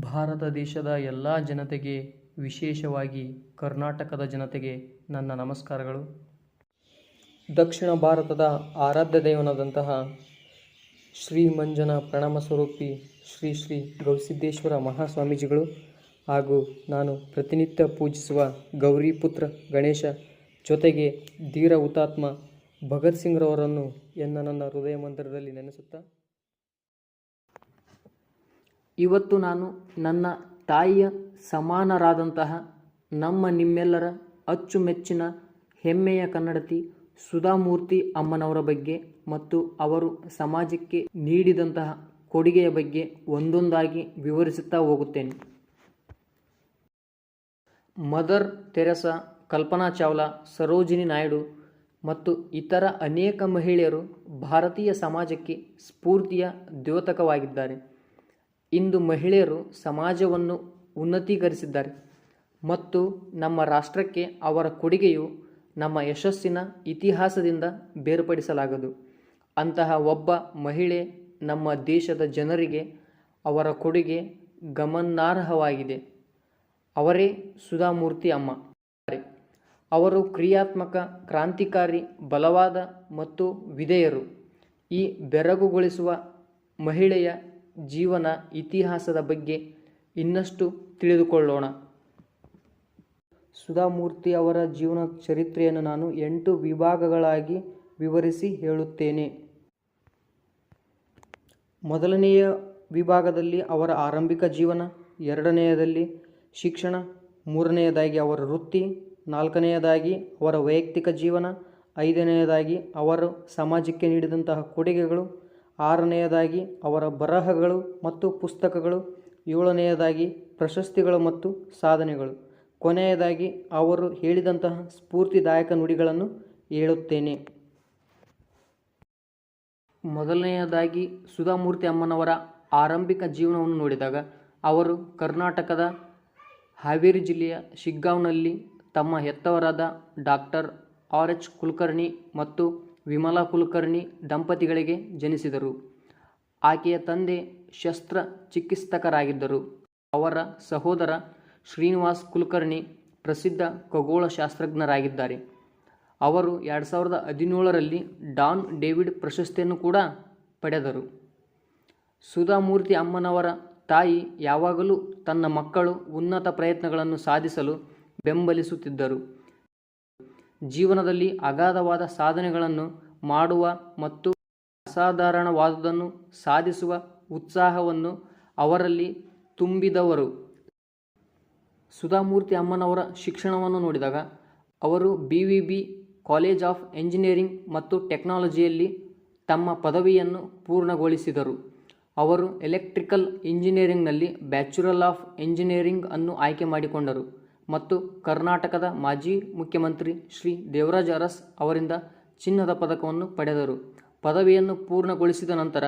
ಭಾರತ ದೇಶದ ಎಲ್ಲ ಜನತೆಗೆ, ವಿಶೇಷವಾಗಿ ಕರ್ನಾಟಕದ ಜನತೆಗೆ ನನ್ನ ನಮಸ್ಕಾರಗಳು. ದಕ್ಷಿಣ ಭಾರತದ ಆರಾಧ್ಯ ದೇವನಾದಂತಹ ಶ್ರೀ ಮಂಜನ ಪ್ರಣಾಮ ಸ್ವರೂಪಿ ಶ್ರೀ ಶ್ರೀ ಗೌಸಿದ್ದೇಶ್ವರ ಮಹಾಸ್ವಾಮೀಜಿಗಳು ಹಾಗೂ ನಾನು ಪ್ರತಿನಿತ್ಯ ಪೂಜಿಸುವ ಗೌರಿಪುತ್ರ ಗಣೇಶ ಜೊತೆಗೆ ಧೀರ ಹುತಾತ್ಮ ಭಗತ್ ಸಿಂಗ್ರವರನ್ನು ಎನ್ನ ನನ್ನ ಹೃದಯ ಮಂದಿರದಲ್ಲಿ ನೆನೆಸುತ್ತಾ ಇವತ್ತು ನಾನು ನನ್ನ ತಾಯಿಯ ಸಮಾನರಾದಂತಹ ನಮ್ಮ ನಿಮ್ಮೆಲ್ಲರ ಅಚ್ಚುಮೆಚ್ಚಿನ ಹೆಮ್ಮೆಯ ಕನ್ನಡತಿ ಸುಧಾಮೂರ್ತಿ ಅಮ್ಮನವರ ಬಗ್ಗೆ ಮತ್ತು ಅವರು ಸಮಾಜಕ್ಕೆ ನೀಡಿದಂತಹ ಕೊಡುಗೆಯ ಬಗ್ಗೆ ಒಂದೊಂದಾಗಿ ವಿವರಿಸುತ್ತಾ ಹೋಗುತ್ತೇನೆ. ಮದರ್ ತೆರೆಸಾ, ಕಲ್ಪನಾ ಚಾವ್ಲಾ, ಸರೋಜಿನಿ ನಾಯ್ಡು ಮತ್ತು ಇತರ ಅನೇಕ ಮಹಿಳೆಯರು ಭಾರತೀಯ ಸಮಾಜಕ್ಕೆ ಸ್ಫೂರ್ತಿಯ ದ್ಯೋತಕವಾಗಿದ್ದಾರೆ. ಇಂದು ಮಹಿಳೆಯರು ಸಮಾಜವನ್ನು ಉನ್ನತೀಕರಿಸಿದ್ದಾರೆ ಮತ್ತು ನಮ್ಮ ರಾಷ್ಟ್ರಕ್ಕೆ ಅವರ ಕೊಡುಗೆಯು ನಮ್ಮ ಯಶಸ್ಸಿನ ಇತಿಹಾಸದಿಂದ ಬೇರ್ಪಡಿಸಲಾಗದು. ಅಂತಹ ಒಬ್ಬ ಮಹಿಳೆ ನಮ್ಮ ದೇಶದ ಜನರಿಗೆ ಅವರ ಕೊಡುಗೆ ಗಮನಾರ್ಹವಾಗಿದೆ. ಅವರೇ ಸುಧಾಮೂರ್ತಿ ಅಮ್ಮ. ಅವರು ಕ್ರಿಯಾತ್ಮಕ, ಕ್ರಾಂತಿಕಾರಿ, ಬಲವಾದ ಮತ್ತು ವಿಧೇಯರು. ಈ ಬೆರಗುಗೊಳಿಸುವ ಮಹಿಳೆಯ ಜೀವನ ಇತಿಹಾಸದ ಬಗ್ಗೆ ಇನ್ನಷ್ಟು ತಿಳಿದುಕೊಳ್ಳೋಣ. ಸುಧಾಮೂರ್ತಿ ಅವರ ಜೀವನ ಚರಿತ್ರೆಯನ್ನು ನಾನು ಎಂಟು ವಿಭಾಗಗಳಾಗಿ ವಿವರಿಸಿ ಹೇಳುತ್ತೇನೆ. ಮೊದಲನೆಯ ವಿಭಾಗದಲ್ಲಿ ಅವರ ಆರಂಭಿಕ ಜೀವನ, ಎರಡನೆಯದಲ್ಲಿ ಶಿಕ್ಷಣ, ಮೂರನೆಯದಾಗಿ ಅವರ ವೃತ್ತಿ, ನಾಲ್ಕನೆಯದಾಗಿ ಅವರ ವೈಯಕ್ತಿಕ ಜೀವನ, ಐದನೆಯದಾಗಿ ಅವರು ಸಮಾಜಕ್ಕೆ ನೀಡಿದಂತಹ ಕೊಡುಗೆಗಳು ಆರನೆಯದಾಗಿ ಅವರ ಬರಹಗಳು ಮತ್ತು ಪುಸ್ತಕಗಳು, ಏಳನೆಯದಾಗಿ ಪ್ರಶಸ್ತಿಗಳು ಮತ್ತು ಸಾಧನೆಗಳು. ಕೊನೆಯದಾಗಿ ಅವರು ಹೇಳಿದಂತಹ ಸ್ಫೂರ್ತಿದಾಯಕ ನುಡಿಗಳನ್ನು ಹೇಳುತ್ತೇನೆ. ಮೊದಲನೆಯದಾಗಿ ಸುಧಾಮೂರ್ತಿ ಅಮ್ಮನವರ ಆರಂಭಿಕ ಜೀವನವನ್ನು ನೋಡಿದಾಗ ಅವರು ಕರ್ನಾಟಕದ ಹಾವೇರಿ ಜಿಲ್ಲೆಯ ಶಿಗ್ಗಾಂವ್ನಲ್ಲಿ ತಮ್ಮ ಹೆತ್ತವರಾದ ಡಾಕ್ಟರ್ ಆರ್ ಎಚ್ ಕುಲಕರ್ಣಿ ಮತ್ತು ವಿಮಲಾ ಕುಲಕರ್ಣಿ ದಂಪತಿಗಳಿಗೆ ಜನಿಸಿದರು. ಆಕೆಯ ತಂದೆ ಶಸ್ತ್ರ ಚಿಕಿತ್ಸಕರಾಗಿದ್ದರು ಅವರ ಸಹೋದರ ಶ್ರೀನಿವಾಸ್ ಕುಲಕರ್ಣಿ ಪ್ರಸಿದ್ಧ ಖಗೋಳಶಾಸ್ತ್ರಜ್ಞರಾಗಿದ್ದಾರೆ. ಅವರು ಎರಡು ಸಾವಿರದ ಹದಿನೇಳರಲ್ಲಿ ಡಾನ್ ಡೇವಿಡ್ ಪ್ರಶಸ್ತಿಯನ್ನು ಕೂಡ ಪಡೆದರು. ಸುಧಾಮೂರ್ತಿ ಅಮ್ಮನವರ ತಾಯಿ ಯಾವಾಗಲೂ ತನ್ನ ಮಕ್ಕಳು ಉನ್ನತ ಪ್ರಯತ್ನಗಳನ್ನು ಸಾಧಿಸಲು ಬೆಂಬಲಿಸುತ್ತಿದ್ದರು. ಜೀವನದಲ್ಲಿ ಅಗಾಧವಾದ ಸಾಧನೆಗಳನ್ನು ಮಾಡುವ ಮತ್ತು ಅಸಾಧಾರಣವಾದುದನ್ನು ಸಾಧಿಸುವ ಉತ್ಸಾಹವನ್ನು ಅವರಲ್ಲಿ ತುಂಬಿದವರು. ಸುಧಾಮೂರ್ತಿ ಅಮ್ಮನವರ ಶಿಕ್ಷಣವನ್ನು ನೋಡಿದಾಗ, ಅವರು B V B college of engineering ಮತ್ತು ಟೆಕ್ನಾಲಜಿಯಲ್ಲಿ ತಮ್ಮ ಪದವಿಯನ್ನು ಪೂರ್ಣಗೊಳಿಸಿದರು. ಅವರು ಎಲೆಕ್ಟ್ರಿಕಲ್ ಇಂಜಿನಿಯರಿಂಗ್ನಲ್ಲಿ ಬ್ಯಾಚುರಲ್ ಆಫ್ ಎಂಜಿನಿಯರಿಂಗ್ ಅನ್ನು ಆಯ್ಕೆ ಮಾಡಿಕೊಂಡರು. ಮತ್ತು ಕರ್ನಾಟಕದ ಮಾಜಿ ಮುಖ್ಯಮಂತ್ರಿ ಶ್ರೀ ದೇವರಾಜ ಅರಸ್ ಅವರಿಂದ ಚಿನ್ನದ ಪದಕವನ್ನು ಪಡೆದರು. ಪದವಿಯನ್ನು ಪೂರ್ಣಗೊಳಿಸಿದ ನಂತರ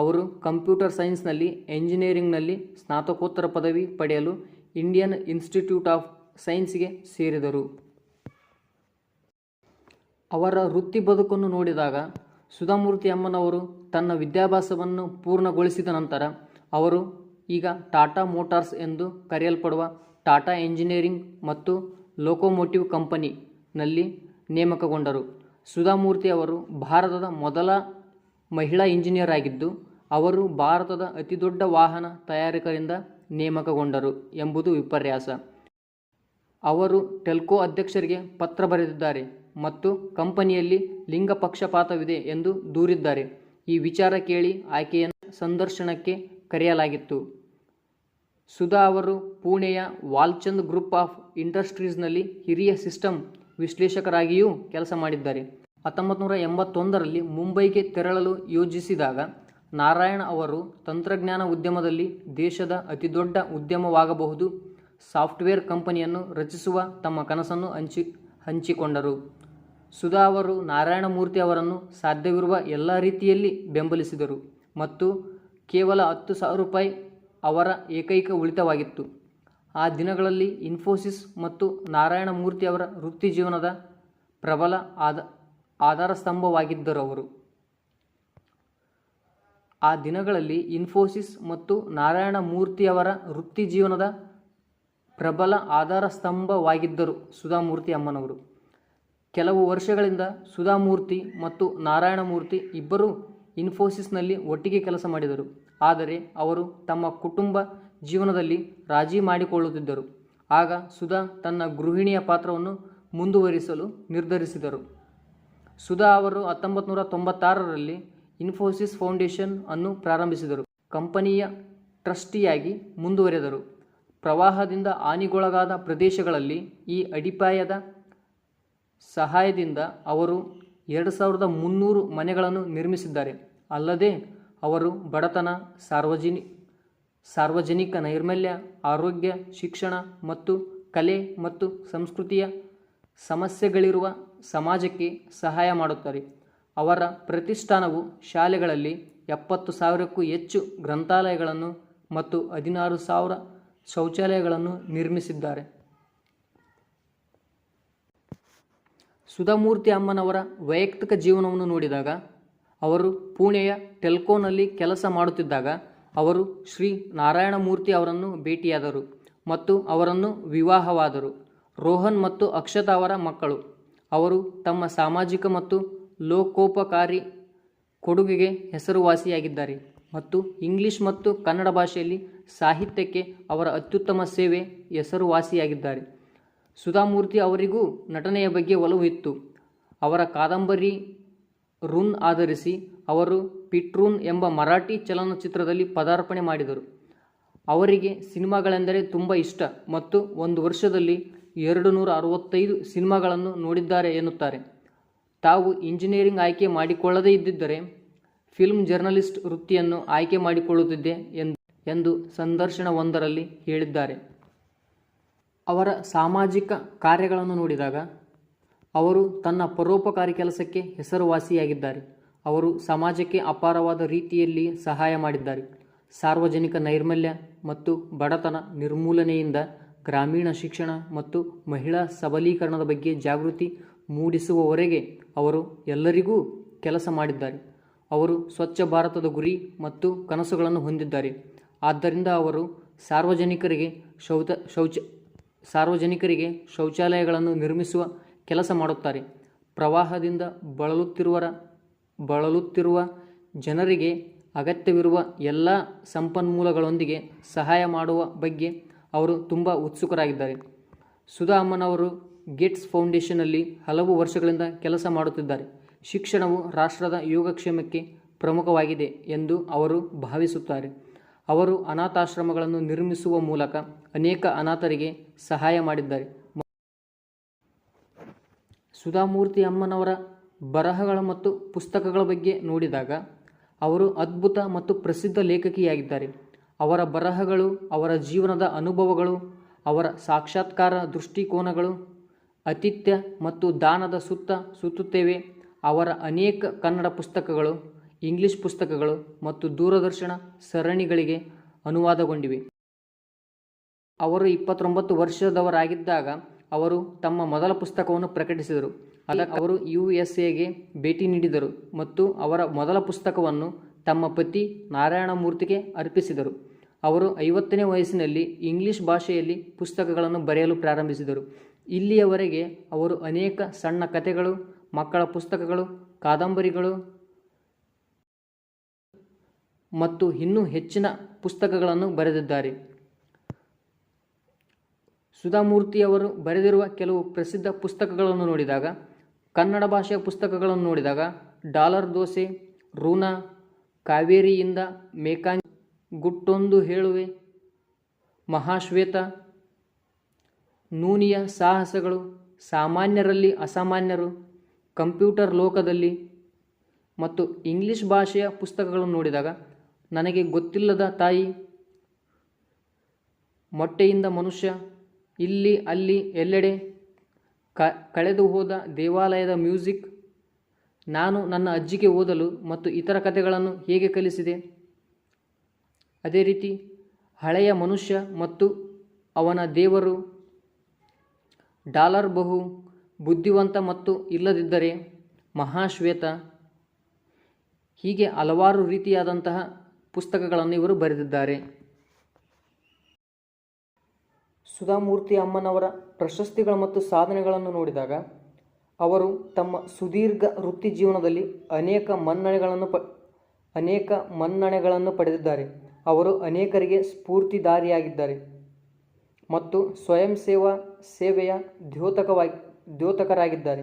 ಅವರು ಕಂಪ್ಯೂಟರ್ ಸೈನ್ಸ್ನಲ್ಲಿ, ಎಂಜಿನಿಯರಿಂಗ್ನಲ್ಲಿ ಸ್ನಾತಕೋತ್ತರ ಪದವಿ ಪಡೆಯಲು ಇಂಡಿಯನ್ ಇನ್ಸ್ಟಿಟ್ಯೂಟ್ ಆಫ್ ಸೈನ್ಸ್ಗೆ ಸೇರಿದರು. ಅವರ ವೃತ್ತಿ ಬದುಕನ್ನು ನೋಡಿದಾಗ ಸುಧಾಮೂರ್ತಿ ಅಮ್ಮನವರು ತನ್ನ ವಿದ್ಯಾಭ್ಯಾಸವನ್ನು ಪೂರ್ಣಗೊಳಿಸಿದ ನಂತರ ಅವರು ಈಗ ಟಾಟಾ ಮೋಟಾರ್ಸ್ ಎಂದು ಕರೆಯಲ್ಪಡುವ ಟಾಟಾ ಎಂಜಿನಿಯರಿಂಗ್ ಮತ್ತು ಲೋಕೋಮೋಟಿವ್ ಕಂಪನಿನಲ್ಲಿ ನೇಮಕಗೊಂಡರು. ಸುಧಾಮೂರ್ತಿ ಅವರು ಭಾರತದ ಮೊದಲ ಮಹಿಳಾ ಇಂಜಿನಿಯರ್ ಆಗಿದ್ದು, ಅವರು ಭಾರತದ ಅತಿದೊಡ್ಡ ವಾಹನ ತಯಾರಕರಿಂದ ನೇಮಕಗೊಂಡರು ಎಂಬುದು ವಿಪರ್ಯಾಸ. ಅವರು ಟೆಲ್ಕೋ ಅಧ್ಯಕ್ಷರಿಗೆ ಪತ್ರ ಬರೆದಿದ್ದಾರೆ ಮತ್ತು ಕಂಪನಿಯಲ್ಲಿ ಲಿಂಗ ಪಕ್ಷಪಾತವಿದೆ ಎಂದು ದೂರಿದ್ದಾರೆ. ಈ ವಿಚಾರ ಕೇಳಿ ಆಕೆಯನ್ನು ಸಂದರ್ಶನಕ್ಕೆ ಕರೆಯಲಾಗಿತ್ತು. ಸುಧಾ ಅವರು ಪುಣೆಯ ವಾಲ್ಚಂದ್ ಗ್ರೂಪ್ ಆಫ್ ಇಂಡಸ್ಟ್ರೀಸ್ನಲ್ಲಿ ಹಿರಿಯ ಸಿಸ್ಟಮ್ ವಿಶ್ಲೇಷಕರಾಗಿಯೂ ಕೆಲಸ ಮಾಡಿದ್ದಾರೆ. ಹತ್ತೊಂಬತ್ತು ನೂರ ಎಂಬತ್ತೊಂದರಲ್ಲಿ ಮುಂಬೈಗೆ ತೆರಳಲು ಯೋಜಿಸಿದಾಗ ನಾರಾಯಣ್ ಅವರು ತಂತ್ರಜ್ಞಾನ ಉದ್ಯಮದಲ್ಲಿ ದೇಶದ ಅತಿದೊಡ್ಡ ಉದ್ಯಮವಾಗಬಹುದು, ಸಾಫ್ಟ್ವೇರ್ ಕಂಪನಿಯನ್ನು ರಚಿಸುವ ತಮ್ಮ ಕನಸನ್ನು ಹಂಚಿ, ಹಂಚಿಕೊಂಡರು. ಸುಧಾ ಅವರು ನಾರಾಯಣಮೂರ್ತಿ ಅವರನ್ನು ಸಾಧ್ಯವಿರುವ ಎಲ್ಲ ರೀತಿಯಲ್ಲಿ ಬೆಂಬಲಿಸಿದರು ಮತ್ತು ಕೇವಲ ಹತ್ತು ಸಾವಿರ ರೂಪಾಯಿ ಅವರ ಏಕೈಕ ಉಳಿತವಾಗಿತ್ತು ಆ ದಿನಗಳಲ್ಲಿ ಇನ್ಫೋಸಿಸ್ ಮತ್ತು ನಾರಾಯಣ ಮೂರ್ತಿ ಅವರ ವೃತ್ತಿ ಜೀವನದ ಪ್ರಬಲ ಆದ ಆಧಾರ ಸ್ತಂಭವಾಗಿದ್ದರು ಅವರು. ಆ ದಿನಗಳಲ್ಲಿ ಇನ್ಫೋಸಿಸ್ ಮತ್ತು ನಾರಾಯಣ ಮೂರ್ತಿ ಅವರ ವೃತ್ತಿ ಜೀವನದ ಪ್ರಬಲ ಆಧಾರ ಸ್ತಂಭವಾಗಿದ್ದರು ಸುಧಾಮೂರ್ತಿ ಅಮ್ಮನವರು. ಕೆಲವು ವರ್ಷಗಳಿಂದ ಸುಧಾಮೂರ್ತಿ ಮತ್ತು ನಾರಾಯಣ ಮೂರ್ತಿ ಇಬ್ಬರೂ ಇನ್ಫೋಸಿಸ್ನಲ್ಲಿ ಒಟ್ಟಿಗೆ ಕೆಲಸ ಮಾಡಿದರು. ಆದರೆ ಅವರು ತಮ್ಮ ಕುಟುಂಬ ಜೀವನದಲ್ಲಿ ರಾಜಿ ಮಾಡಿಕೊಳ್ಳುತ್ತಿದ್ದರು. ಆಗ ಸುಧಾ ತನ್ನ ಗೃಹಿಣಿಯ ಪಾತ್ರವನ್ನು ಮುಂದುವರಿಸಲು ನಿರ್ಧರಿಸಿದರು. ಸುಧಾ ಅವರು ಹತ್ತೊಂಬತ್ತು ನೂರ ತೊಂಬತ್ತಾರರಲ್ಲಿ ಇನ್ಫೋಸಿಸ್ ಫೌಂಡೇಶನ್ ಅನ್ನು ಪ್ರಾರಂಭಿಸಿದರು. ಕಂಪನಿಯ ಟ್ರಸ್ಟಿಯಾಗಿ ಮುಂದುವರೆದರು. ಪ್ರವಾಹದಿಂದ ಹಾನಿಗೊಳಗಾದ ಪ್ರದೇಶಗಳಲ್ಲಿ ಈ ಅಡಿಪಾಯದ ಸಹಾಯದಿಂದ ಅವರು ಎರಡು ಸಾವಿರದ ಮುನ್ನೂರು ಮನೆಗಳನ್ನು ನಿರ್ಮಿಸಿದ್ದಾರೆ. ಅಲ್ಲದೆ ಅವರು ಬಡತನ, ಸಾರ್ವಜನಿ, ಸಾರ್ವಜನಿಕ ನೈರ್ಮಲ್ಯ, ಆರೋಗ್ಯ, ಶಿಕ್ಷಣ ಮತ್ತು ಕಲೆ ಮತ್ತು ಸಂಸ್ಕೃತಿಯ ಸಮಸ್ಯೆಗಳಿರುವ ಸಮಾಜಕ್ಕೆ ಸಹಾಯ ಮಾಡುತ್ತಾರೆ. ಅವರ ಪ್ರತಿಷ್ಠಾನವು ಶಾಲೆಗಳಲ್ಲಿ ಎಪ್ಪತ್ತು ಸಾವಿರಕ್ಕೂ ಹೆಚ್ಚು ಗ್ರಂಥಾಲಯಗಳನ್ನು ಮತ್ತು ಹದಿನಾರು ಸಾವಿರ ಶೌಚಾಲಯಗಳನ್ನು ನಿರ್ಮಿಸಿದ್ದಾರೆ. ಸುಧಾಮೂರ್ತಿ ಅಮ್ಮನವರ ವೈಯಕ್ತಿಕ ಜೀವನವನ್ನು ನೋಡಿದಾಗ ಅವರು ಪುಣೆಯ ಟೆಲ್ಕೋನಲ್ಲಿ ಕೆಲಸ ಮಾಡುತ್ತಿದ್ದಾಗ ಅವರು ಶ್ರೀ ನಾರಾಯಣಮೂರ್ತಿ ಅವರನ್ನು ಭೇಟಿಯಾದರು ಮತ್ತು ಅವರನ್ನು ವಿವಾಹವಾದರು. ರೋಹನ್ ಮತ್ತು ಅಕ್ಷತಾ ಅವರ ಮಕ್ಕಳು. ಅವರು ತಮ್ಮ ಸಾಮಾಜಿಕ ಮತ್ತು ಲೋಕೋಪಕಾರಿ ಕೊಡುಗೆಗೆ ಹೆಸರುವಾಸಿಯಾಗಿದ್ದಾರೆ ಮತ್ತು ಇಂಗ್ಲಿಷ್ ಮತ್ತು ಕನ್ನಡ ಭಾಷೆಯಲ್ಲಿ ಸಾಹಿತ್ಯಕ್ಕೆ ಅವರ ಅತ್ಯುತ್ತಮ ಸೇವೆ ಹೆಸರುವಾಸಿಯಾಗಿದ್ದಾರೆ. ಸುಧಾಮೂರ್ತಿ ಅವರಿಗೂ ನಟನೆಯ ಬಗ್ಗೆ ಒಲವು ಇತ್ತು. ಅವರ ಕಾದಂಬರಿ ರುನ್ ಆಧರಿಸಿ ಅವರು ಪಿಟ್ರೂನ್ ಎಂಬ ಮರಾಠಿ ಚಲನಚಿತ್ರದಲ್ಲಿ ಪದಾರ್ಪಣೆ ಮಾಡಿದರು. ಅವರಿಗೆ ಸಿನಿಮಾಗಳೆಂದರೆ ತುಂಬ ಇಷ್ಟ ಮತ್ತು ಒಂದು ವರ್ಷದಲ್ಲಿ ಎರಡು ನೂರ ಅರವತ್ತೈದು ಸಿನಿಮಾಗಳನ್ನು ನೋಡಿದ್ದಾರೆ ಎನ್ನುತ್ತಾರೆ. ತಾವು ಇಂಜಿನಿಯರಿಂಗ್ ಆಯ್ಕೆ ಮಾಡಿಕೊಳ್ಳದೇ ಇದ್ದಿದ್ದರೆ ಫಿಲ್ಮ್ ಜರ್ನಲಿಸ್ಟ್ ವೃತ್ತಿಯನ್ನು ಆಯ್ಕೆ ಮಾಡಿಕೊಳ್ಳುತ್ತಿದ್ದೆ ಎಂದು ಎಂದು ಸಂದರ್ಶನವೊಂದರಲ್ಲಿ ಹೇಳಿದ್ದಾರೆ. ಅವರ ಸಾಮಾಜಿಕ ಕಾರ್ಯಗಳನ್ನು ನೋಡಿದಾಗ ಅವರು ತನ್ನ ಪರೋಪಕಾರಿ ಕೆಲಸಕ್ಕೆ ಹೆಸರುವಾಸಿಯಾಗಿದ್ದಾರೆ. ಅವರು ಸಮಾಜಕ್ಕೆ ಅಪಾರವಾದ ರೀತಿಯಲ್ಲಿ ಸಹಾಯ ಮಾಡಿದ್ದಾರೆ. ಸಾರ್ವಜನಿಕ ನೈರ್ಮಲ್ಯ ಮತ್ತು ಬಡತನ ನಿರ್ಮೂಲನೆಯಿಂದ ಗ್ರಾಮೀಣ ಶಿಕ್ಷಣ ಮತ್ತು ಮಹಿಳಾ ಸಬಲೀಕರಣದ ಬಗ್ಗೆ ಜಾಗೃತಿ ಮೂಡಿಸುವವರೆಗೆ ಅವರು ಎಲ್ಲರಿಗೂ ಕೆಲಸ ಮಾಡಿದ್ದಾರೆ. ಅವರು ಸ್ವಚ್ಛ ಭಾರತದ ಗುರಿ ಮತ್ತು ಕನಸುಗಳನ್ನು ಹೊಂದಿದ್ದಾರೆ. ಆದ್ದರಿಂದ ಅವರು ಸಾರ್ವಜನಿಕರಿಗೆ ಶೌಚ ಶೌಚ, ಸಾರ್ವಜನಿಕರಿಗೆ ಶೌಚಾಲಯಗಳನ್ನು ನಿರ್ಮಿಸುವ ಕೆಲಸ ಮಾಡುತ್ತಾರೆ. ಪ್ರವಾಹದಿಂದ ಬಳಲುತ್ತಿರುವರ, ಬಳಲುತ್ತಿರುವ ಜನರಿಗೆ ಅಗತ್ಯವಿರುವ ಎಲ್ಲ ಸಂಪನ್ಮೂಲಗಳೊಂದಿಗೆ ಸಹಾಯ ಮಾಡುವ ಬಗ್ಗೆ ಅವರು ತುಂಬ ಉತ್ಸುಕರಾಗಿದ್ದಾರೆ. ಸುಧಾ ಅಮ್ಮನವರು ಗೇಟ್ಸ್ ಫೌಂಡೇಶನ್ನಲ್ಲಿ ಹಲವು ವರ್ಷಗಳಿಂದ ಕೆಲಸ ಮಾಡುತ್ತಿದ್ದಾರೆ. ಶಿಕ್ಷಣವು ರಾಷ್ಟ್ರದ ಯೋಗಕ್ಷೇಮಕ್ಕೆ ಪ್ರಮುಖವಾಗಿದೆ ಎಂದು ಅವರು ಭಾವಿಸುತ್ತಾರೆ. ಅವರು ಅನಾಥಾಶ್ರಮಗಳನ್ನು ನಿರ್ಮಿಸುವ ಮೂಲಕ ಅನೇಕ ಅನಾಥರಿಗೆ ಸಹಾಯ ಮಾಡಿದ್ದಾರೆ. ಸುಧಾಮೂರ್ತಿ ಅಮ್ಮನವರ ಬರಹಗಳ ಮತ್ತು ಪುಸ್ತಕಗಳ ಬಗ್ಗೆ ನೋಡಿದಾಗ, ಅವರು ಅದ್ಭುತ ಮತ್ತು ಪ್ರಸಿದ್ಧ ಲೇಖಕಿಯಾಗಿದ್ದಾರೆ. ಅವರ ಬರಹಗಳು, ಅವರ ಜೀವನದ ಅನುಭವಗಳು, ಅವರ ಸಾಕ್ಷಾತ್ಕಾರ ದೃಷ್ಟಿಕೋನಗಳು ಅತಿಥ್ಯ ಮತ್ತು ದಾನದ ಸುತ್ತ ಸುತ್ತುತ್ತೇವೆ. ಅವರ ಅನೇಕ ಕನ್ನಡ ಪುಸ್ತಕಗಳು, ಇಂಗ್ಲಿಷ್ ಪುಸ್ತಕಗಳು ಮತ್ತು ದೂರದರ್ಶನ ಸರಣಿಗಳಿಗೆ ಅನುವಾದಗೊಂಡಿವೆ. ಅವರು ಇಪ್ಪತ್ತೊಂಬತ್ತು ವರ್ಷದವರಾಗಿದ್ದಾಗ ಅವರು ತಮ್ಮ ಮೊದಲ ಪುಸ್ತಕವನ್ನು ಪ್ರಕಟಿಸಿದರು. ಅದಕ್ಕೆ ಅವರು ಯು ಎಸ್ ಎಗೆ ಭೇಟಿ ನೀಡಿದರು ಮತ್ತು ಅವರ ಮೊದಲ ಪುಸ್ತಕವನ್ನು ತಮ್ಮ ಪತಿ ನಾರಾಯಣಮೂರ್ತಿಗೆ ಅರ್ಪಿಸಿದರು. ಅವರು ಐವತ್ತನೇ ವಯಸ್ಸಿನಲ್ಲಿ ಇಂಗ್ಲಿಷ್ ಭಾಷೆಯಲ್ಲಿ ಪುಸ್ತಕಗಳನ್ನು ಬರೆಯಲು ಪ್ರಾರಂಭಿಸಿದರು. ಇಲ್ಲಿಯವರೆಗೆ ಅವರು ಅನೇಕ ಸಣ್ಣ ಕಥೆಗಳು ಮಕ್ಕಳ ಪುಸ್ತಕಗಳು ಕಾದಂಬರಿಗಳು ಮತ್ತು ಇನ್ನೂ ಹೆಚ್ಚಿನ ಪುಸ್ತಕಗಳನ್ನು ಬರೆದಿದ್ದಾರೆ. ಸುಧಾಮೂರ್ತಿಯವರು ಬರೆದಿರುವ ಕೆಲವು ಪ್ರಸಿದ್ಧ ಪುಸ್ತಕಗಳನ್ನು ನೋಡಿದಾಗ, ಕನ್ನಡ ಭಾಷೆಯ ಪುಸ್ತಕಗಳನ್ನು ನೋಡಿದಾಗ, ಡಾಲರ್ ದೋಸೆ, ರೂನಾ, ಕಾವೇರಿಯಿಂದ ಮೇಕಾಂ ಗುಟ್ಟೊಂದು ಹೇಳುವೆ, ಮಹಾಶ್ವೇತ, ನೂನಿಯ ಸಾಹಸಗಳು, ಸಾಮಾನ್ಯರಲ್ಲಿ ಅಸಾಮಾನ್ಯರು, ಕಂಪ್ಯೂಟರ್ ಲೋಕದಲ್ಲಿ ಮತ್ತು ಇಂಗ್ಲಿಷ್ ಭಾಷೆಯ ಪುಸ್ತಕಗಳನ್ನು ನೋಡಿದಾಗ, ನನಗೆ ಗೊತ್ತಿಲ್ಲದ ತಾಯಿ, ಮೊಟ್ಟೆಯಿಂದ ಮನುಷ್ಯ ಇಲ್ಲಿ, ಅಲ್ಲಿ, ಎಲ್ಲೆಡೆ. ಕ, ಕಳೆದು ಹೋದ ದೇವಾಲಯದ ಮ್ಯೂಸಿಕ್. ನಾನು ನನ್ನ ಅಜ್ಜಿಗೆ ಓದಲು ಮತ್ತು ಇತರ ಕಥೆಗಳನ್ನು ಹೇಗೆ ಕಲಿಸಿದೆ? ಅದೇ ರೀತಿ, ಹಳೆಯ ಮನುಷ್ಯ ಮತ್ತು ಅವನ ದೇವರು, ಡಾಲರ್ ಬಹು ಬುದ್ಧಿವಂತ ಮತ್ತು ಇಲ್ಲದಿದ್ದರೆ ಮಹಾಶ್ವೇತ, ಹೀಗೆ ಹಲವಾರು ರೀತಿಯಾದಂತಹ ಪುಸ್ತಕಗಳನ್ನು ಇವರು ಬರೆದಿದ್ದಾರೆ. ಸುಧಾಮೂರ್ತಿ ಅಮ್ಮನವರ ಪ್ರಶಸ್ತಿಗಳು ಮತ್ತು ಸಾಧನೆಗಳನ್ನು ನೋಡಿದಾಗ, ಅವರು ತಮ್ಮ ಸುದೀರ್ಘ ವೃತ್ತಿ ಜೀವನದಲ್ಲಿ ಅನೇಕ ಮನ್ನಣೆಗಳನ್ನು ಪ ಅನೇಕ ಮನ್ನಣೆಗಳನ್ನು ಪಡೆದಿದ್ದಾರೆ. ಅವರು ಅನೇಕರಿಗೆ ಸ್ಫೂರ್ತಿದಾರಿಯಾಗಿದ್ದಾರೆ ಮತ್ತು ಸ್ವಯಂ ಸೇವಾ ಸೇವೆಯ ದ್ಯೋತಕವಾಗಿ, ದ್ಯೋತಕರಾಗಿದ್ದಾರೆ.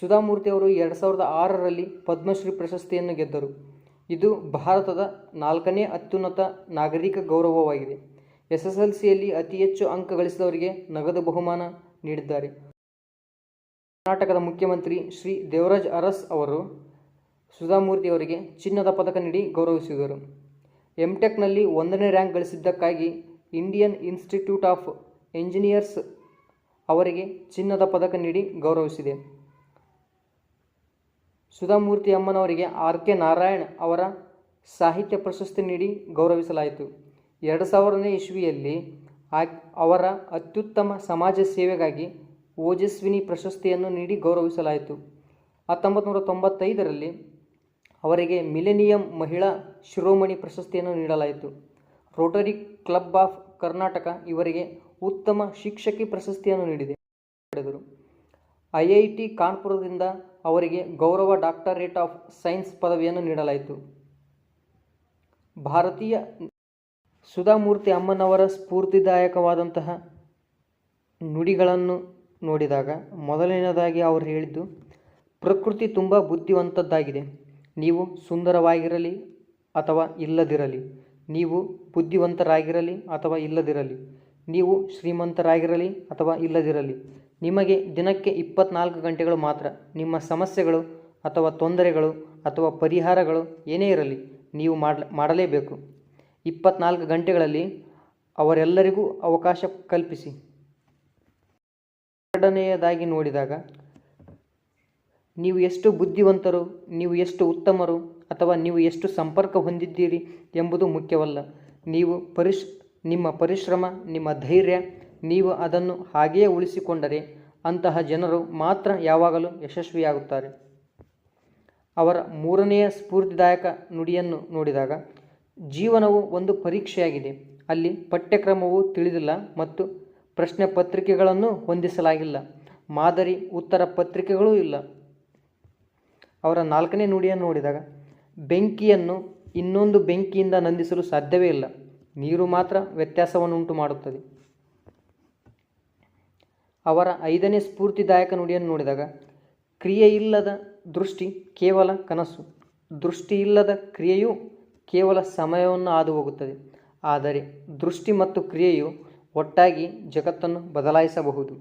ಸುಧಾಮೂರ್ತಿ ಅವರು ಎರಡು ಸಾವಿರದ ಆರರಲ್ಲಿ ಪದ್ಮಶ್ರೀ ಪ್ರಶಸ್ತಿಯನ್ನು ಗೆದ್ದರು. ಇದು ಭಾರತದ ನಾಲ್ಕನೇ ಅತ್ಯುನ್ನತ ನಾಗರಿಕ ಗೌರವವಾಗಿದೆ. ಎಸ್ ಎಸ್ ಎಲ್ ಸಿಯಲ್ಲಿ ಅತಿ ಹೆಚ್ಚು ಅಂಕ ಗಳಿಸಿದವರಿಗೆ ನಗದು ಬಹುಮಾನ ನೀಡಿದ್ದಾರೆ. ಕರ್ನಾಟಕದ ಮುಖ್ಯಮಂತ್ರಿ ಶ್ರೀ ದೇವರಾಜ್ ಅರಸ್ ಅವರು ಸುಧಾಮೂರ್ತಿ ಅವರಿಗೆ ಚಿನ್ನದ ಪದಕ ನೀಡಿ ಗೌರವಿಸಿದರು. ಎಂಟೆಕ್ನಲ್ಲಿ ಒಂದನೇ ರ್ಯಾಂಕ್ ಗಳಿಸಿದ್ದಕ್ಕಾಗಿ ಇಂಡಿಯನ್ ಇನ್ಸ್ಟಿಟ್ಯೂಟ್ ಆಫ್ ಎಂಜಿನಿಯರ್ಸ್ ಅವರಿಗೆ ಚಿನ್ನದ ಪದಕ ನೀಡಿ ಗೌರವಿಸಿದೆ. ಸುಧಾಮೂರ್ತಿ ಅಮ್ಮನವರಿಗೆ ಆರ್ ಕೆ ನಾರಾಯಣ್ ಅವರ ಸಾಹಿತ್ಯ ಪ್ರಶಸ್ತಿ ನೀಡಿ ಗೌರವಿಸಲಾಯಿತು. ಎರಡು ಸಾವಿರನೇ ಇಸ್ವಿಯಲ್ಲಿ ಅವರ ಅತ್ಯುತ್ತಮ ಸಮಾಜ ಸೇವೆಗಾಗಿ ಓಜಸ್ವಿನಿ ಪ್ರಶಸ್ತಿಯನ್ನು ನೀಡಿ ಗೌರವಿಸಲಾಯಿತು. ಹತ್ತೊಂಬತ್ತು ನೂರ ತೊಂಬತ್ತೈದರಲ್ಲಿ ಅವರಿಗೆ ಮಿಲೇನಿಯಂ ಮಹಿಳಾ ಶಿರೋಮಣಿ ಪ್ರಶಸ್ತಿಯನ್ನು ನೀಡಲಾಯಿತು. ರೋಟರಿ ಕ್ಲಬ್ ಆಫ್ ಕರ್ನಾಟಕ ಇವರಿಗೆ ಉತ್ತಮ ಶಿಕ್ಷಕಿ ಪ್ರಶಸ್ತಿಯನ್ನು ನೀಡಿದೆ. ಪಡೆದರು. ಐ ಐ ಟಿ ಕಾನ್ಪುರದಿಂದ ಅವರಿಗೆ ಗೌರವ ಡಾಕ್ಟರೇಟ್ ಆಫ್ ಸೈನ್ಸ್ ಪದವಿಯನ್ನು ನೀಡಲಾಯಿತು. ಭಾರತೀಯ ಸುಧಾಮೂರ್ತಿ ಅಮ್ಮನವರ ಸ್ಫೂರ್ತಿದಾಯಕವಾದಂತಹ ನುಡಿಗಳನ್ನು ನೋಡಿದಾಗ ಮೊದಲನೇದಾಗಿ ಅವರು ಹೇಳಿದ್ದು, ಪ್ರಕೃತಿ ತುಂಬ ಬುದ್ಧಿವಂತದ್ದಾಗಿದೆ. ನೀವು ಸುಂದರವಾಗಿರಲಿ ಅಥವಾ ಇಲ್ಲದಿರಲಿ. ನೀವು ಬುದ್ಧಿವಂತರಾಗಿರಲಿ ಅಥವಾ ಇಲ್ಲದಿರಲಿ. ನೀವು ಶ್ರೀಮಂತರಾಗಿರಲಿ ಅಥವಾ ಇಲ್ಲದಿರಲಿ. ನಿಮಗೆ ದಿನಕ್ಕೆ ಇಪ್ಪತ್ನಾಲ್ಕು ಗಂಟೆಗಳು ಮಾತ್ರ. ನಿಮ್ಮ ಸಮಸ್ಯೆಗಳು ಅಥವಾ ತೊಂದರೆಗಳು ಅಥವಾ ಪರಿಹಾರಗಳು ಏನೇ ಇರಲಿ, ನೀವು ಮಾಡ, ಮಾಡಲೇಬೇಕು. ಇಪ್ಪತ್ನಾಲ್ಕು ಗಂಟೆಗಳಲ್ಲಿ ಅವರೆಲ್ಲರಿಗೂ ಅವಕಾಶ ಕಲ್ಪಿಸಿ. ಎರಡನೆಯದಾಗಿ ನೋಡಿದಾಗ, ನೀವು ಎಷ್ಟು ಬುದ್ಧಿವಂತರು, ನೀವು ಎಷ್ಟು ಉತ್ತಮರು, ಅಥವಾ ನೀವು ಎಷ್ಟು ಸಂಪರ್ಕ ಹೊಂದಿದ್ದೀರಿ ಎಂಬುದು ಮುಖ್ಯವಲ್ಲ. ನೀವು ಪರಿಶ್, ನಿಮ್ಮ ಪರಿಶ್ರಮ, ನಿಮ್ಮ ಧೈರ್ಯ, ನೀವು ಅದನ್ನು ಹಾಗೆಯೇ ಉಳಿಸಿಕೊಂಡರೆ ಅಂತಹ ಜನರು ಮಾತ್ರ ಯಾವಾಗಲೂ ಯಶಸ್ವಿಯಾಗುತ್ತಾರೆ. ಅವರ ಮೂರನೆಯ ಸ್ಫೂರ್ತಿದಾಯಕ ನುಡಿಯನ್ನು ನೋಡಿದಾಗ ಜೀವನವು ಒಂದು ಪರೀಕ್ಷೆಯಾಗಿದೆ. ಅಲ್ಲಿ ಪಠ್ಯಕ್ರಮವು ತಿಳಿದಿಲ್ಲ ಮತ್ತು ಪ್ರಶ್ನೆ ಪತ್ರಿಕೆಗಳನ್ನು ಹೊಂದಿಸಲಾಗಿಲ್ಲ. ಮಾದರಿ ಉತ್ತರ ಪತ್ರಿಕೆಗಳೂ ಇಲ್ಲ. ಅವರ ನಾಲ್ಕನೇ ನುಡಿಯನ್ನು ನೋಡಿದಾಗ, ಬೆಂಕಿಯನ್ನು ಇನ್ನೊಂದು ಬೆಂಕಿಯಿಂದ ನಂದಿಸಲು ಸಾಧ್ಯವೇ ಇಲ್ಲ. ನೀರು ಮಾತ್ರ ವ್ಯತ್ಯಾಸವನ್ನುಂಟು ಮಾಡುತ್ತದೆ. ಅವರ ಐದನೇ ಸ್ಫೂರ್ತಿದಾಯಕ ನುಡಿಯನ್ನು ನೋಡಿದಾಗ, ಕ್ರಿಯೆಯಿಲ್ಲದ ದೃಷ್ಟಿ ಕೇವಲ ಕನಸು. ದೃಷ್ಟಿಯಿಲ್ಲದ ಕ್ರಿಯೆಯು ಕೇವಲ ಸಮಯವನ್ನು ಹಾದು ಹೋಗುತ್ತದೆ ಆದರೆ ದೃಷ್ಟಿ ಮತ್ತು ಕ್ರಿಯೆಯು ಒಟ್ಟಾಗಿ ಜಗತ್ತನ್ನು ಬದಲಾಯಿಸಬಹುದು.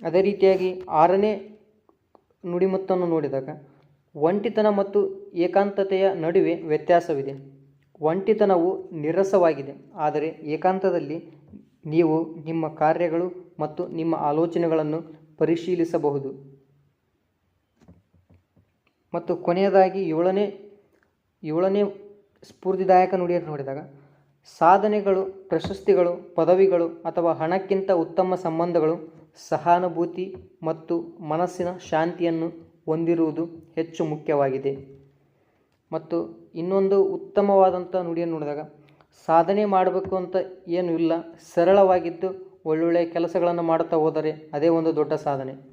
ಅದೇ ರೀತಿಯಾಗಿ ಆರನೇ ನುಡಿಮತ್ತನ್ನು ನೋಡಿದಾಗ ಒಂಟಿತನ ಮತ್ತು ಏಕಾಂತತೆಯ ನಡುವೆ ವ್ಯತ್ಯಾಸವಿದೆ. ಒಂಟಿತನವು ನಿರಸವಾಗಿದೆ. ಆದರೆ ಏಕಾಂತದಲ್ಲಿ ನೀವು ನಿಮ್ಮ ಕಾರ್ಯಗಳು ಮತ್ತು ನಿಮ್ಮ ಆಲೋಚನೆಗಳನ್ನು ಪರಿಶೀಲಿಸಬಹುದು. ಮತ್ತು ಕೊನೆಯದಾಗಿ ಏಳನೇ ಏಳನೇ ಸ್ಫೂರ್ತಿದಾಯಕ ನುಡಿಯನ್ನು ನೋಡಿದಾಗ, ಸಾಧನೆಗಳು, ಪ್ರಶಸ್ತಿಗಳು, ಪದವಿಗಳು ಅಥವಾ ಹಣಕ್ಕಿಂತ ಉತ್ತಮ ಸಂಬಂಧಗಳು ಸಹಾನುಭೂತಿ ಮತ್ತು ಮನಸ್ಸಿನ ಶಾಂತಿಯನ್ನು ಹೊಂದಿರುವುದು ಹೆಚ್ಚು ಮುಖ್ಯವಾಗಿದೆ. ಮತ್ತು ಇನ್ನೊಂದು ಉತ್ತಮವಾದಂಥ ನುಡಿಯನ್ನು ನೋಡಿದಾಗ, ಸಾಧನೆ ಮಾಡಬೇಕು ಅಂತ ಏನು ಇಲ್ಲ, ಸರಳವಾಗಿದ್ದು ಒಳ್ಳೊಳ್ಳೆಯ ಕೆಲಸಗಳನ್ನು ಮಾಡುತ್ತಾ ಹೋದರೆ ಅದೇ ಒಂದು ದೊಡ್ಡ ಸಾಧನೆ.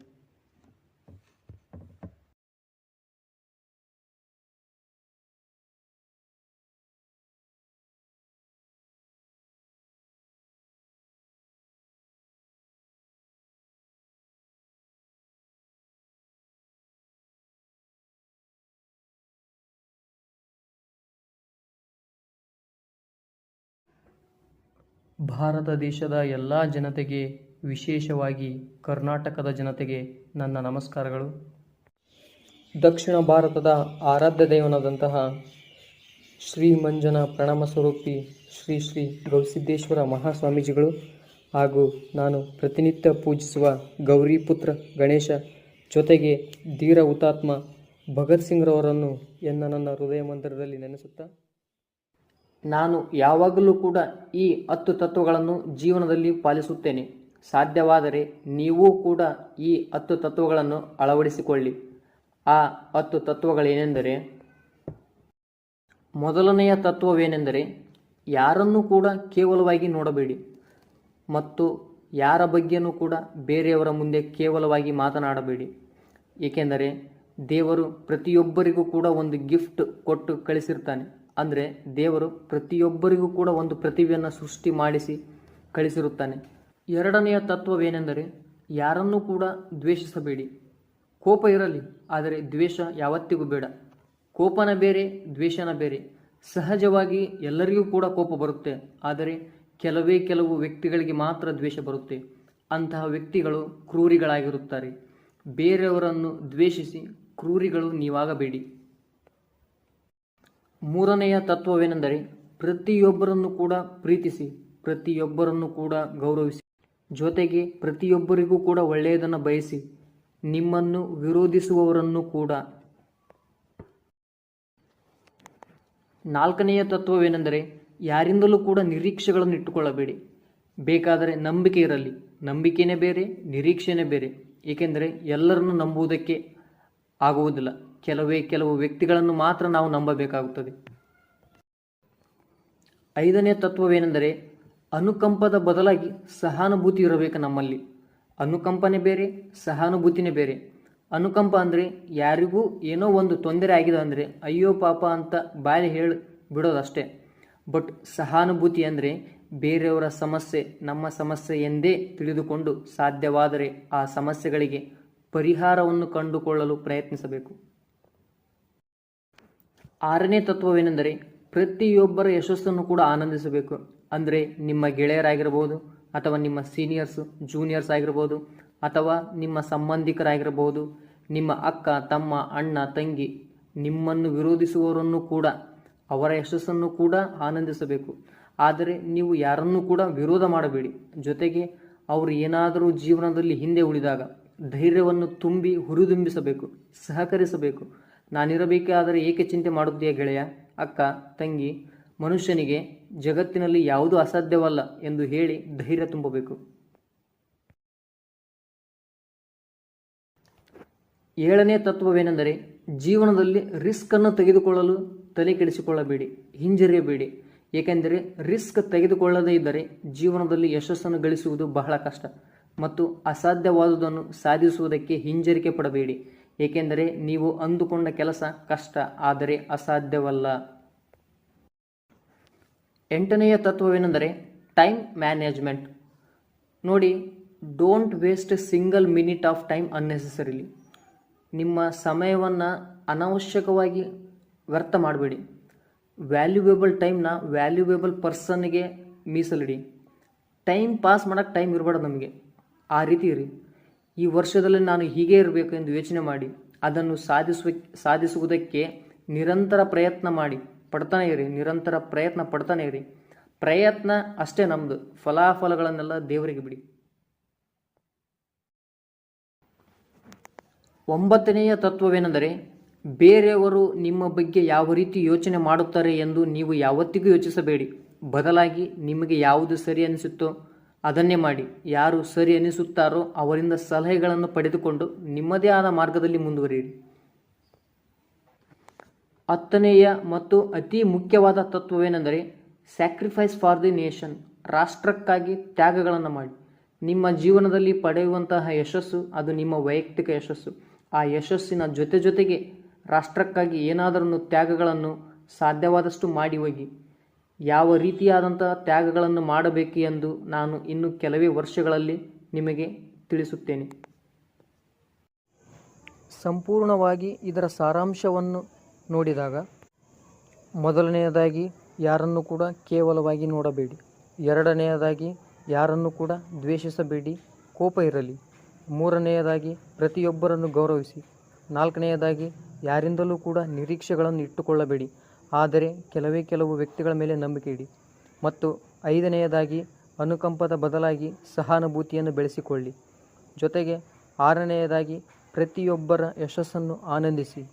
ಭಾರತ ದೇಶದ ಎಲ್ಲ ಜನತೆಗೆ, ವಿಶೇಷವಾಗಿ ಕರ್ನಾಟಕದ ಜನತೆಗೆ ನನ್ನ ನಮಸ್ಕಾರಗಳು. ದಕ್ಷಿಣ ಭಾರತದ ಆರಾಧ್ಯ ದೇವನಾದಂತಹ ಶ್ರೀ ಮಂಜನ ಪ್ರಣಾಮ ಸ್ವರೂಪಿ ಶ್ರೀ ಶ್ರೀ ಗವಿಸಿದ್ದೇಶ್ವರ ಮಹಾಸ್ವಾಮೀಜಿಗಳು ಹಾಗೂ ನಾನು ಪ್ರತಿನಿತ್ಯ ಪೂಜಿಸುವ ಗೌರಿಪುತ್ರ ಗಣೇಶ ಜೊತೆಗೆ ಧೀರ ಹುತಾತ್ಮ ಭಗತ್ ಸಿಂಗ್ರವರನ್ನು ಎನ್ನ ನನ್ನ ಹೃದಯ ಮಂದಿರದಲ್ಲಿ ನೆನೆಸುತ್ತಾ ನಾನು ಯಾವಾಗಲೂ ಕೂಡ ಈ ಹತ್ತು ತತ್ವಗಳನ್ನು ಜೀವನದಲ್ಲಿ ಪಾಲಿಸುತ್ತೇನೆ. ಸಾಧ್ಯವಾದರೆ ನೀವೂ ಕೂಡ ಈ ಹತ್ತು ತತ್ವಗಳನ್ನು ಅಳವಡಿಸಿಕೊಳ್ಳಿ. ಆ ಹತ್ತು ತತ್ವಗಳೇನೆಂದರೆ, ಮೊದಲನೆಯ ತತ್ವವೇನೆಂದರೆ, ಯಾರನ್ನು ಕೂಡ ಕೇವಲವಾಗಿ ನೋಡಬೇಡಿ ಮತ್ತು ಯಾರ ಬಗ್ಗೆಯೂ ಕೂಡ ಬೇರೆಯವರ ಮುಂದೆ ಕೇವಲವಾಗಿ ಮಾತನಾಡಬೇಡಿ. ಏಕೆಂದರೆ ದೇವರು ಪ್ರತಿಯೊಬ್ಬರಿಗೂ ಕೂಡ ಒಂದು ಗಿಫ್ಟ್ ಕೊಟ್ಟು ಕಳಿಸಿರ್ತಾನೆ. ಅಂದರೆ ದೇವರು ಪ್ರತಿಯೊಬ್ಬರಿಗೂ ಕೂಡ ಒಂದು ಪ್ರತಿಭೆಯನ್ನು ಸೃಷ್ಟಿ ಮಾಡಿಸಿ ಕಳಿಸಿರುತ್ತಾನೆ. ಎರಡನೆಯ ತತ್ವವೇನೆಂದರೆ ಯಾರನ್ನೂ ಕೂಡ ದ್ವೇಷಿಸಬೇಡಿ. ಕೋಪ ಇರಲಿ, ಆದರೆ ದ್ವೇಷ ಯಾವತ್ತಿಗೂ ಬೇಡ. ಕೋಪನ ಬೇರೆ, ದ್ವೇಷನ ಬೇರೆ. ಸಹಜವಾಗಿ ಎಲ್ಲರಿಗೂ ಕೂಡ ಕೋಪ ಬರುತ್ತೆ, ಆದರೆ ಕೆಲವೇ ಕೆಲವು ವ್ಯಕ್ತಿಗಳಿಗೆ ಮಾತ್ರ ದ್ವೇಷ ಬರುತ್ತೆ. ಅಂತಹ ವ್ಯಕ್ತಿಗಳು ಕ್ರೂರಿಗಳಾಗಿರುತ್ತಾರೆ. ಬೇರೆಯವರನ್ನು ದ್ವೇಷಿಸಿ ಕ್ರೂರಿಗಳು ನೀವಾಗಬೇಡಿ. ಮೂರನೆಯ ತತ್ವವೇನೆಂದರೆ ಪ್ರತಿಯೊಬ್ಬರನ್ನು ಕೂಡ ಪ್ರೀತಿಸಿ, ಪ್ರತಿಯೊಬ್ಬರನ್ನು ಕೂಡ ಗೌರವಿಸಿ. ಜೊತೆಗೆ ಪ್ರತಿಯೊಬ್ಬರಿಗೂ ಕೂಡ ಒಳ್ಳೆಯದನ್ನು ಬಯಸಿ, ನಿಮ್ಮನ್ನು ವಿರೋಧಿಸುವವರನ್ನು ಕೂಡ. ನಾಲ್ಕನೆಯ ತತ್ವವೇನೆಂದರೆ ಯಾರಿಂದಲೂ ಕೂಡ ನಿರೀಕ್ಷೆಗಳನ್ನು ಇಟ್ಟುಕೊಳ್ಳಬೇಡಿ. ಬೇಕಾದರೆ ನಂಬಿಕೆ ಇರಲಿ. ನಂಬಿಕೆನೇ ಬೇರೆ, ನಿರೀಕ್ಷೆನೇ ಬೇರೆ. ಏಕೆಂದರೆ ಎಲ್ಲರನ್ನು ನಂಬುವುದಕ್ಕೆ ಆಗುವುದಿಲ್ಲ. ಕೆಲವೇ ಕೆಲವು ವ್ಯಕ್ತಿಗಳನ್ನು ಮಾತ್ರ ನಾವು ನಂಬಬೇಕಾಗುತ್ತದೆ. ಐದನೇ ತತ್ವವೇನೆಂದರೆ ಅನುಕಂಪದ ಬದಲಾಗಿ ಸಹಾನುಭೂತಿ ಇರಬೇಕು ನಮ್ಮಲ್ಲಿ. ಅನುಕಂಪನೆ ಬೇರೆ, ಸಹಾನುಭೂತಿನೇ ಬೇರೆ. ಅನುಕಂಪ ಅಂದರೆ ಯಾರಿಗೂ ಏನೋ ಒಂದು ತೊಂದರೆ ಆಗಿದೆ ಅಂದರೆ ಅಯ್ಯೋ ಪಾಪ ಅಂತ ಬಾಯಿ ಹೇಳಿ ಬಿಡೋದಷ್ಟೇ. ಬಟ್ ಸಹಾನುಭೂತಿ ಅಂದರೆ ಬೇರೆಯವರ ಸಮಸ್ಯೆ, ನಮ್ಮ ಸಮಸ್ಯೆ ಎಂದೇ ತಿಳಿದುಕೊಂಡು ಸಾಧ್ಯವಾದರೆ ಆ ಸಮಸ್ಯೆಗಳಿಗೆ ಪರಿಹಾರವನ್ನು ಕಂಡುಕೊಳ್ಳಲು ಪ್ರಯತ್ನಿಸಬೇಕು. ಆರನೇ ತತ್ವವೇನೆಂದರೆ ಪ್ರತಿಯೊಬ್ಬರ ಯಶಸ್ಸನ್ನು ಕೂಡ ಆನಂದಿಸಬೇಕು. ಅಂದರೆ ನಿಮ್ಮ ಗೆಳೆಯರಾಗಿರ್ಬೋದು, ಅಥವಾ ನಿಮ್ಮ ಸೀನಿಯರ್ಸ್ ಜೂನಿಯರ್ಸ್ ಆಗಿರ್ಬೋದು, ಅಥವಾ ನಿಮ್ಮ ಸಂಬಂಧಿಕರಾಗಿರಬಹುದು ನಿಮ್ಮ ಅಕ್ಕ, ತಮ್ಮ, ಅಣ್ಣ, ತಂಗಿ ನಿಮ್ಮನ್ನು ವಿರೋಧಿಸುವವರನ್ನು ಕೂಡ, ಅವರ ಯಶಸ್ಸನ್ನು ಕೂಡ ಆನಂದಿಸಬೇಕು. ಆದರೆ ನೀವು ಯಾರನ್ನೂ ಕೂಡ ವಿರೋಧ ಮಾಡಬೇಡಿ. ಜೊತೆಗೆ ಅವರು ಏನಾದರೂ ಜೀವನದಲ್ಲಿ ಹಿಂದೆ ಉಳಿದಾಗ ಧೈರ್ಯವನ್ನು ತುಂಬಿ ಹುರಿದುಂಬಿಸಬೇಕು, ಸಹಕರಿಸಬೇಕು. ನಾನಿರಬೇಕಾದರೆ ಏಕೆ ಚಿಂತೆ ಮಾಡುತ್ತೀಯ ಗೆಳೆಯ? ಅಕ್ಕ, ತಂಗಿ, ಮನುಷ್ಯನಿಗೆ ಜಗತ್ತಿನಲ್ಲಿ ಯಾವುದು ಅಸಾಧ್ಯವಲ್ಲ ಎಂದು ಹೇಳಿ ಧೈರ್ಯ ತುಂಬಬೇಕು. ಏಳನೇ ತತ್ವವೇನೆಂದರೆ ಜೀವನದಲ್ಲಿ ರಿಸ್ಕನ್ನು ತೆಗೆದುಕೊಳ್ಳಲು ತಲೆ ಕೆಡಿಸಿಕೊಳ್ಳಬೇಡಿ, ಹಿಂಜರಿಯಬೇಡಿ. ಏಕೆಂದರೆ ರಿಸ್ಕ್ ತೆಗೆದುಕೊಳ್ಳದೇ ಇದ್ದರೆ ಜೀವನದಲ್ಲಿ ಯಶಸ್ಸನ್ನು ಗಳಿಸುವುದು ಬಹಳ ಕಷ್ಟ ಮತ್ತು ಅಸಾಧ್ಯವಾದುದನ್ನು ಸಾಧಿಸುವುದಕ್ಕೆ ಹಿಂಜರಿಕೆ ಪಡಬೇಡಿ. ಏಕೆಂದರೆ ನೀವು ಅಂದುಕೊಂಡ ಕೆಲಸ ಕಷ್ಟ, ಆದರೆ ಅಸಾಧ್ಯವಲ್ಲ. ಎಂಟನೆಯ ತತ್ವವೇನೆಂದರೆ ಟೈಮ್ ಮ್ಯಾನೇಜ್ಮೆಂಟ್. ನೋಡಿ, don't waste single minute of time unnecessarily. ನಿಮ್ಮ ಸಮಯವನ್ನು ಅನಾವಶ್ಯಕವಾಗಿ ವ್ಯರ್ಥ ಮಾಡಬೇಡಿ. ವ್ಯಾಲ್ಯೂಯೇಬಲ್ ಟೈಮ್ನ ವ್ಯಾಲ್ಯೂಯೇಬಲ್ ಪರ್ಸನ್ಗೆ ಮೀಸಲಿಡಿ. ಟೈಮ್ ಪಾಸ್ ಮಾಡೋಕ್ಕೆ ಟೈಮ್ ಇರಬಾರ್ದು ನಮಗೆ. ಆ ರೀತಿ ಇರಿ. ಈ ವರ್ಷದಲ್ಲಿ ನಾನು ಹೀಗೆ ಇರಬೇಕು ಎಂದು ಯೋಚನೆ ಮಾಡಿ, ಅದನ್ನು ಸಾಧಿಸುವ, ಸಾಧಿಸುವುದಕ್ಕೆ ನಿರಂತರ ಪ್ರಯತ್ನ ಮಾಡಿ. ಪಡ್ತಾನೆ ಇರಿ, ನಿರಂತರ ಪ್ರಯತ್ನ ಪಡ್ತಾನೆ ಇರಿ. ಪ್ರಯತ್ನ ಅಷ್ಟೇ ನಮ್ಮದು ಫಲಾಫಲಗಳನ್ನೆಲ್ಲ ದೇವರಿಗೆ ಬಿಡಿ. ಒಂಬತ್ತನೆಯ ತತ್ವವೇನೆಂದರೆ, ಬೇರೆಯವರು ನಿಮ್ಮ ಬಗ್ಗೆ ಯಾವ ರೀತಿ ಯೋಚನೆ ಮಾಡುತ್ತಾರೆ ಎಂದು ನೀವು ಯಾವತ್ತಿಗೂ ಯೋಚಿಸಬೇಡಿ. ಬದಲಾಗಿ ನಿಮಗೆ ಯಾವುದು ಸರಿ ಅನಿಸುತ್ತೋ ಅದನ್ನೇ ಮಾಡಿ. ಯಾರು ಸರಿ ಅನಿಸುತ್ತಾರೋ ಅವರಿಂದ ಸಲಹೆಗಳನ್ನು ಪಡೆದುಕೊಂಡು ನಿಮ್ಮದೇ ಆದ ಮಾರ್ಗದಲ್ಲಿ ಮುಂದುವರಿಯಿರಿ. ಹತ್ತನೆಯ ಮತ್ತು ಅತಿ ಮುಖ್ಯವಾದ ತತ್ವವೇನೆಂದರೆ ಸ್ಯಾಕ್ರಿಫೈಸ್ ಫಾರ್ ದಿ ನೇಷನ್ ರಾಷ್ಟ್ರಕ್ಕಾಗಿ ತ್ಯಾಗಗಳನ್ನು ಮಾಡಿ. ನಿಮ್ಮ ಜೀವನದಲ್ಲಿ ಪಡೆಯುವಂತಹ ಯಶಸ್ಸು, ಅದು ನಿಮ್ಮ ವೈಯಕ್ತಿಕ ಯಶಸ್ಸು. ಆ ಯಶಸ್ಸಿನ ಜೊತೆ ಜೊತೆಗೆ ರಾಷ್ಟ್ರಕ್ಕಾಗಿ ಏನಾದರೂ ತ್ಯಾಗಗಳನ್ನು ಸಾಧ್ಯವಾದಷ್ಟು ಮಾಡಿ ಹೋಗಿ. ಯಾವ ರೀತಿಯಾದಂತಹ ತ್ಯಾಗಗಳನ್ನು ಮಾಡಬೇಕು ಎಂದು ನಾನು ಇನ್ನು ಕೆಲವೇ ವರ್ಷಗಳಲ್ಲಿ ನಿಮಗೆ ತಿಳಿಸುತ್ತೇನೆ. ಸಂಪೂರ್ಣವಾಗಿ ಇದರ ಸಾರಾಂಶವನ್ನು ನೋಡಿದಾಗ ಮೊದಲನೆಯದಾಗಿ ಯಾರನ್ನು ಕೂಡ ಕೇವಲವಾಗಿ ನೋಡಬೇಡಿ. ಎರಡನೆಯದಾಗಿ ಯಾರನ್ನು ಕೂಡ ದ್ವೇಷಿಸಬೇಡಿ. ಕೋಪ ಇರಲಿ. ಮೂರನೆಯದಾಗಿ ಪ್ರತಿಯೊಬ್ಬರನ್ನು ಗೌರವಿಸಿ. ನಾಲ್ಕನೆಯದಾಗಿ ಯಾರಿಂದಲೂ ಕೂಡ ನಿರೀಕ್ಷೆಗಳನ್ನು ಇಟ್ಟುಕೊಳ್ಳಬೇಡಿ. ಆದರೆ ಕೆಲವೇ ಕೆಲವು ವ್ಯಕ್ತಿಗಳ ಮೇಲೆ ನಂಬಿಕೆ ಇಡಿ ಮತ್ತು ಐದನೆಯದಾಗಿ ಅನುಕಂಪದ ಬದಲಾಗಿ ಸಹಾನುಭೂತಿಯನ್ನು ಬೆಳೆಸಿಕೊಳ್ಳಿ. ಜೊತೆಗೆ ಆರನೆಯದಾಗಿ ಪ್ರತಿಯೊಬ್ಬರ ಯಶಸ್ಸನ್ನು ಆನಂದಿಸಿ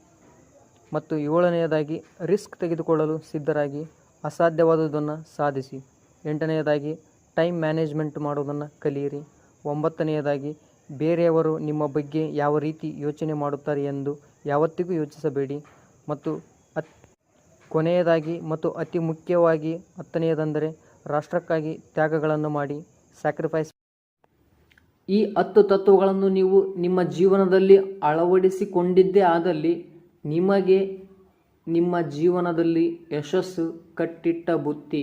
ಮತ್ತು ಏಳನೆಯದಾಗಿ ರಿಸ್ಕ್ ತೆಗೆದುಕೊಳ್ಳಲು ಸಿದ್ಧರಾಗಿ ಅಸಾಧ್ಯವಾದುದನ್ನು ಸಾಧಿಸಿ. ಎಂಟನೆಯದಾಗಿ ಟೈಮ್ ಮ್ಯಾನೇಜ್ಮೆಂಟ್ ಮಾಡುವುದನ್ನು ಕಲಿಯಿರಿ. ಒಂಬತ್ತನೆಯದಾಗಿ ಬೇರೆಯವರು ನಿಮ್ಮ ಬಗ್ಗೆ ಯಾವ ರೀತಿ ಯೋಚನೆ ಮಾಡುತ್ತಾರೆ ಎಂದು ಯಾವತ್ತಿಗೂ ಯೋಚಿಸಬೇಡಿ ಮತ್ತು ಕೊನೆಯದಾಗಿ ಮತ್ತು ಅತಿ ಮುಖ್ಯವಾಗಿ ಹತ್ತನೆಯದೆಂದರೆ ರಾಷ್ಟ್ರಕ್ಕಾಗಿ ತ್ಯಾಗಗಳನ್ನು ಮಾಡಿ ಸ್ಯಾಕ್ರಿಫೈಸ್ ಈ ಹತ್ತು ತತ್ವಗಳನ್ನು ನೀವು ನಿಮ್ಮ ಜೀವನದಲ್ಲಿ ಅಳವಡಿಸಿಕೊಂಡಿದ್ದೇ ಆದಲ್ಲಿ ನಿಮಗೆ ನಿಮ್ಮ ಜೀವನದಲ್ಲಿ ಯಶಸ್ಸು ಕಟ್ಟಿಟ್ಟ ಬುತ್ತಿ.